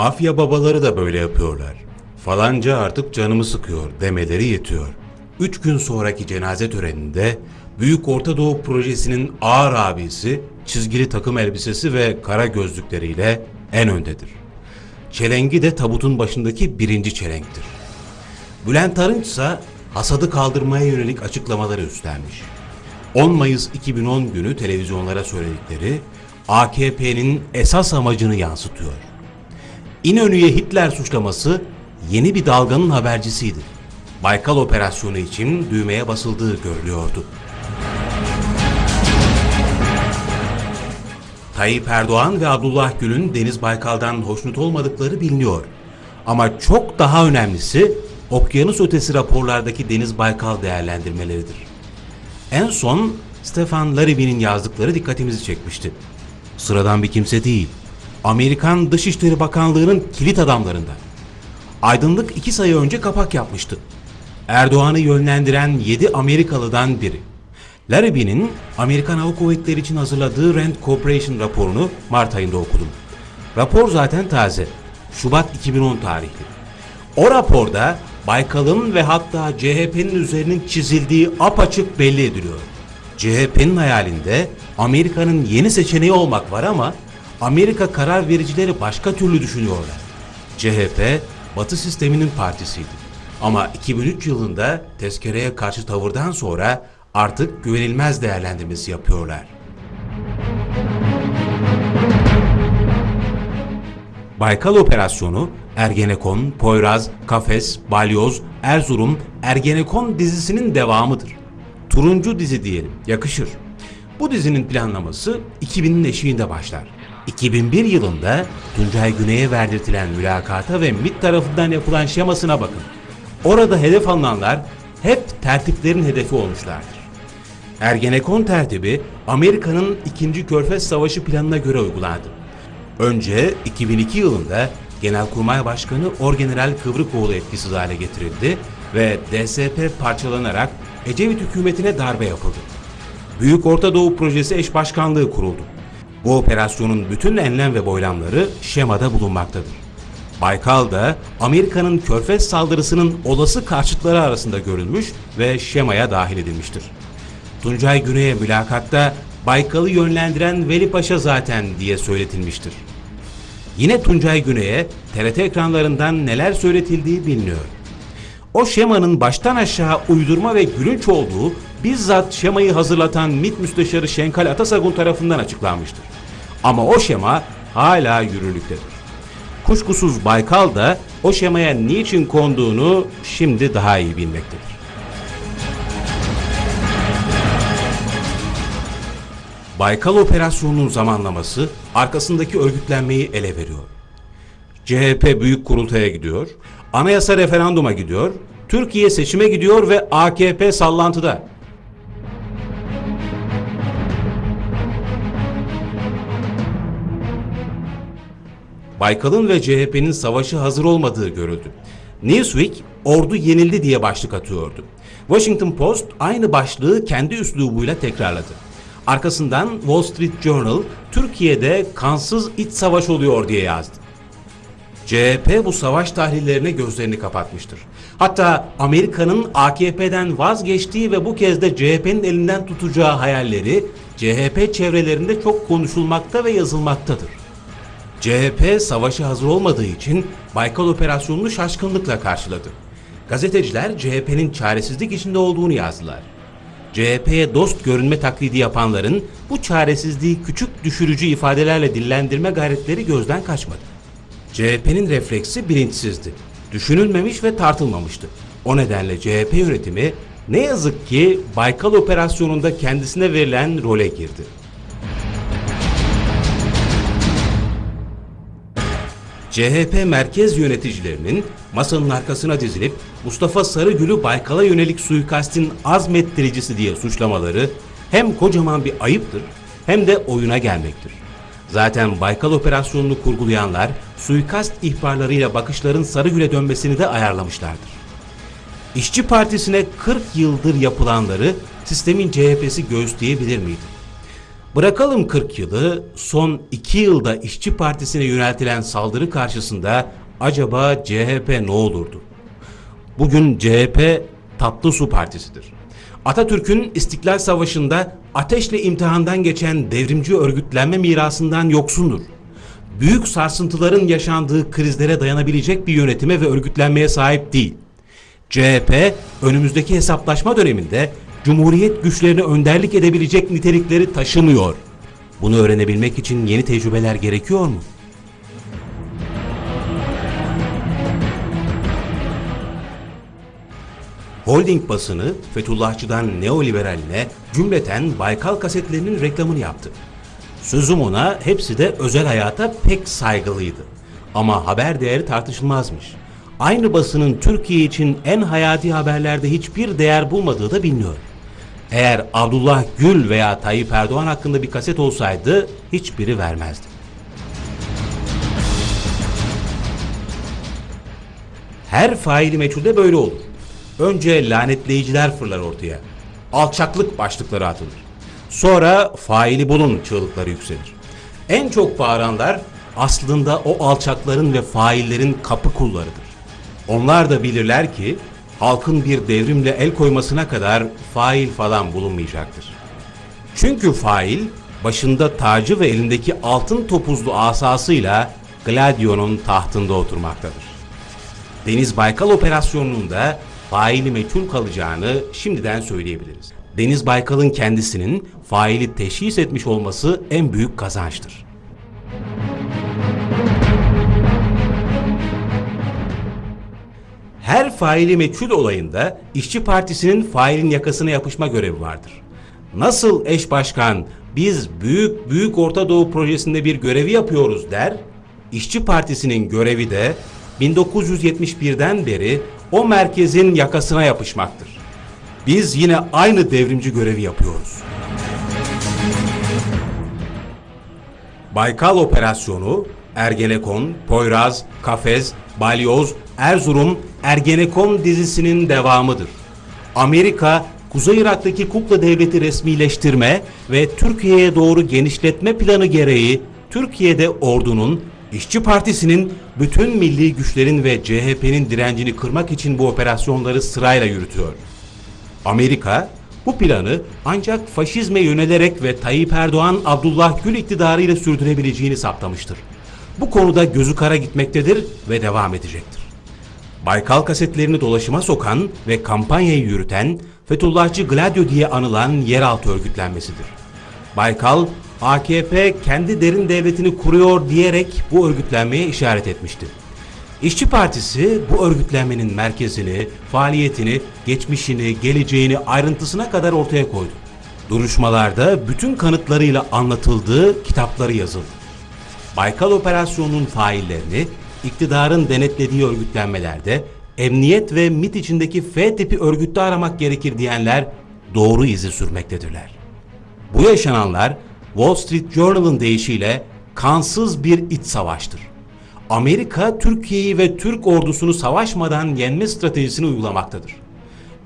Mafya babaları da böyle yapıyorlar. Falanca artık canımı sıkıyor demeleri yetiyor. Üç gün sonraki cenaze töreninde Büyük Orta Doğu Projesi'nin ağır abisi çizgili takım elbisesi ve kara gözlükleriyle en öndedir. Çelengi de tabutun başındaki birinci çelenktir. Bülent Arınç ise hasadı kaldırmaya yönelik açıklamaları üstlenmiş. 10 Mayıs 2010 günü televizyonlara söyledikleri AKP'nin esas amacını yansıtıyor. İnönü'ye Hitler suçlaması yeni bir dalganın habercisiydi. Baykal operasyonu için düğmeye basıldığı görülüyordu. Tayyip Erdoğan ve Abdullah Gül'ün Deniz Baykal'dan hoşnut olmadıkları biliniyor. Ama çok daha önemlisi okyanus ötesi raporlardaki Deniz Baykal değerlendirmeleridir. En son Stefan Larivi'nin yazdıkları dikkatimizi çekmişti. Sıradan bir kimse değil. Amerikan Dışişleri Bakanlığı'nın kilit adamlarından. Aydınlık iki sayı önce kapak yapmıştı. Erdoğan'ı yönlendiren 7 Amerikalı'dan biri. Larivi'nin Amerikan Hava Kuvvetleri için hazırladığı Rand Corporation raporunu Mart ayında okudum. Rapor zaten taze. Şubat 2010 tarihli. O raporda Baykal'ın ve hatta CHP'nin üzerinin çizildiği apaçık belli ediliyor. CHP'nin hayalinde Amerika'nın yeni seçeneği olmak var ama Amerika karar vericileri başka türlü düşünüyorlar. CHP Batı sisteminin partisiydi. Ama 2003 yılında tezkereye karşı tavırdan sonra artık güvenilmez değerlendirmesi yapıyorlar. Baykal Operasyonu, Ergenekon, Poyraz, Kafes, Balyoz, Erzurum, Ergenekon dizisinin devamıdır. Turuncu dizi diyelim, yakışır. Bu dizinin planlaması 2000'in eşiğinde başlar. 2001 yılında Tuncay Güney'e verdirtilen mülakata ve MİT tarafından yapılan şemasına bakın. Orada hedef alınanlar hep tertiplerin hedefi olmuşlardır. Ergenekon tertibi Amerika'nın 2. Körfez Savaşı planına göre uygulandı. Önce 2002 yılında Genelkurmay Başkanı Orgeneral Kıvrıkoğlu etkisiz hale getirildi ve DSP parçalanarak Ecevit hükümetine darbe yapıldı. Büyük Orta Doğu Projesi eş başkanlığı kuruldu. Bu operasyonun bütün enlem ve boylamları şemada bulunmaktadır. Baykal da Amerika'nın körfez saldırısının olası karşıtları arasında görülmüş ve şemaya dahil edilmiştir. Tuncay Güney'e mülakatta Baykal'ı yönlendiren Veli Paşa zaten diye söyletilmiştir. Yine Tuncay Güney'e TRT ekranlarından neler söyletildiği biliniyor. O şemanın baştan aşağı uydurma ve gülünç olduğu bizzat şemayı hazırlatan MİT Müsteşarı Şenkal Atasagun tarafından açıklanmıştır. Ama o şema hala yürürlüktedir. Kuşkusuz Baykal da o şemaya niçin konduğunu şimdi daha iyi bilmektedir. Baykal operasyonunun zamanlaması arkasındaki örgütlenmeyi ele veriyor. CHP büyük kurultaya gidiyor, anayasa referanduma gidiyor, Türkiye seçime gidiyor ve AKP sallantıda. Baykal'ın ve CHP'nin savaşı hazır olmadığı görüldü. Newsweek ordu yenildi diye başlık atıyordu. Washington Post aynı başlığı kendi üslubuyla tekrarladı. Arkasından Wall Street Journal Türkiye'de kansız iç savaş oluyor diye yazdı. CHP bu savaş tahlillerine gözlerini kapatmıştır. Hatta Amerika'nın AKP'den vazgeçtiği ve bu kez de CHP'nin elinden tutacağı hayalleri CHP çevrelerinde çok konuşulmakta ve yazılmaktadır. CHP savaşa hazır olmadığı için Baykal operasyonunu şaşkınlıkla karşıladı. Gazeteciler CHP'nin çaresizlik içinde olduğunu yazdılar. CHP'ye dost görünme taklidi yapanların bu çaresizliği küçük düşürücü ifadelerle dillendirme gayretleri gözden kaçmadı. CHP'nin refleksi bilinçsizdi. Düşünülmemiş ve tartılmamıştı. O nedenle CHP yönetimi ne yazık ki Baykal operasyonunda kendisine verilen role girdi. CHP merkez yöneticilerinin masanın arkasına dizilip Mustafa Sarıgül'ü Baykal'a yönelik suikastin azmettiricisi diye suçlamaları hem kocaman bir ayıptır hem de oyuna gelmektir. Zaten Baykal operasyonunu kurgulayanlar suikast ihbarlarıyla bakışların Sarıgül'e dönmesini de ayarlamışlardır. İşçi Partisi'ne 40 yıldır yapılanları sistemin CHP'si göğüsleyebilir miydi? Bırakalım 40 yılı, son 2 yılda İşçi Partisi'ne yöneltilen saldırı karşısında acaba CHP ne olurdu? Bugün CHP tatlı su partisidir. Atatürk'ün İstiklal Savaşı'nda ateşle imtihandan geçen devrimci örgütlenme mirasından yoksundur. Büyük sarsıntıların yaşandığı krizlere dayanabilecek bir yönetime ve örgütlenmeye sahip değil. CHP önümüzdeki hesaplaşma döneminde Cumhuriyet güçlerine önderlik edebilecek nitelikleri taşımıyor. Bunu öğrenebilmek için yeni tecrübeler gerekiyor mu? Holding basını Fethullahçıdan neoliberaline cümleten Baykal kasetlerinin reklamını yaptı. Sözüm ona hepsi de özel hayata pek saygılıydı. Ama haber değeri tartışılmazmış. Aynı basının Türkiye için en hayati haberlerde hiçbir değer bulmadığı da biliniyor. Eğer Abdullah Gül veya Tayyip Erdoğan hakkında bir kaset olsaydı hiçbiri vermezdi. Her faili meçhulde böyle olur. Önce lanetleyiciler fırlar ortaya. Alçaklık başlıkları atılır. Sonra faili bulun çığlıkları yükselir. En çok bağıranlar aslında o alçakların ve faillerin kapı kullarıdır. Onlar da bilirler ki halkın bir devrimle el koymasına kadar fail falan bulunmayacaktır. Çünkü fail başında tacı ve elindeki altın topuzlu asasıyla Gladio'nun tahtında oturmaktadır. Deniz Baykal operasyonunun faili meçhul kalacağını şimdiden söyleyebiliriz. Deniz Baykal'ın kendisinin faili teşhis etmiş olması en büyük kazançtır. Faili meçhul olayında İşçi Partisi'nin failin yakasına yapışma görevi vardır. Nasıl eş başkan biz büyük büyük Orta Doğu projesinde bir görevi yapıyoruz der, İşçi Partisi'nin görevi de 1971'den beri o merkezin yakasına yapışmaktır. Biz yine aynı devrimci görevi yapıyoruz. Baykal Operasyonu, Ergenekon, Poyraz, Kafes, Balyoz, Erzurum, Ergenekon dizisinin devamıdır. Amerika, Kuzey Irak'taki kukla devleti resmileştirme ve Türkiye'ye doğru genişletme planı gereği Türkiye'de ordunun, İşçi Partisi'nin, bütün milli güçlerin ve CHP'nin direncini kırmak için bu operasyonları sırayla yürütüyor. Amerika bu planı ancak faşizme yönelerek ve Tayyip Erdoğan Abdullah Gül iktidarıyla sürdürebileceğini saptamıştır. Bu konuda gözü kara gitmektedir ve devam edecektir. Baykal kasetlerini dolaşıma sokan ve kampanyayı yürüten Fethullahçı Gladio diye anılan yeraltı örgütlenmesidir. Baykal, AKP kendi derin devletini kuruyor diyerek bu örgütlenmeye işaret etmişti. İşçi Partisi bu örgütlenmenin merkezini, faaliyetini, geçmişini, geleceğini ayrıntısına kadar ortaya koydu. Duruşmalarda bütün kanıtlarıyla anlatıldığı kitapları yazıldı. Baykal Operasyonu'nun faillerini iktidarın denetlediği örgütlenmelerde emniyet ve MIT içindeki F tipi örgütte aramak gerekir diyenler doğru izi sürmektedirler. Bu yaşananlar Wall Street Journal'ın deyişiyle kansız bir iç savaştır. Amerika Türkiye'yi ve Türk ordusunu savaşmadan yenme stratejisini uygulamaktadır.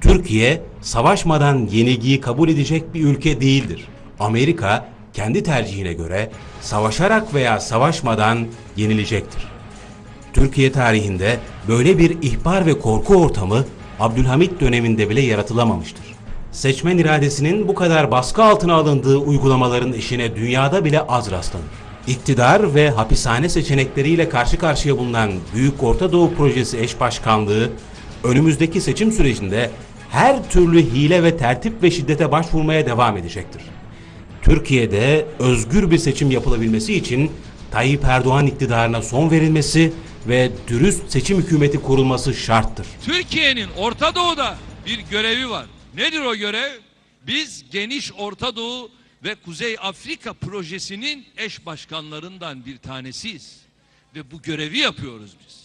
Türkiye savaşmadan yenilgiyi kabul edecek bir ülke değildir. Amerika kendi tercihine göre savaşarak veya savaşmadan yenilecektir. Türkiye tarihinde böyle bir ihbar ve korku ortamı Abdülhamit döneminde bile yaratılamamıştır. Seçmen iradesinin bu kadar baskı altına alındığı uygulamaların eşine dünyada bile az rastlanır. İktidar ve hapishane seçenekleriyle karşı karşıya bulunan Büyük Orta Doğu Projesi eş başkanlığı önümüzdeki seçim sürecinde her türlü hile ve tertip ve şiddete başvurmaya devam edecektir. Türkiye'de özgür bir seçim yapılabilmesi için Tayyip Erdoğan iktidarına son verilmesi ve dürüst seçim hükümeti kurulması şarttır. Türkiye'nin Orta Doğu'da bir görevi var. Nedir o görev? Biz geniş Orta Doğu ve Kuzey Afrika projesinin eş başkanlarından bir tanesiyiz. Ve bu görevi yapıyoruz biz.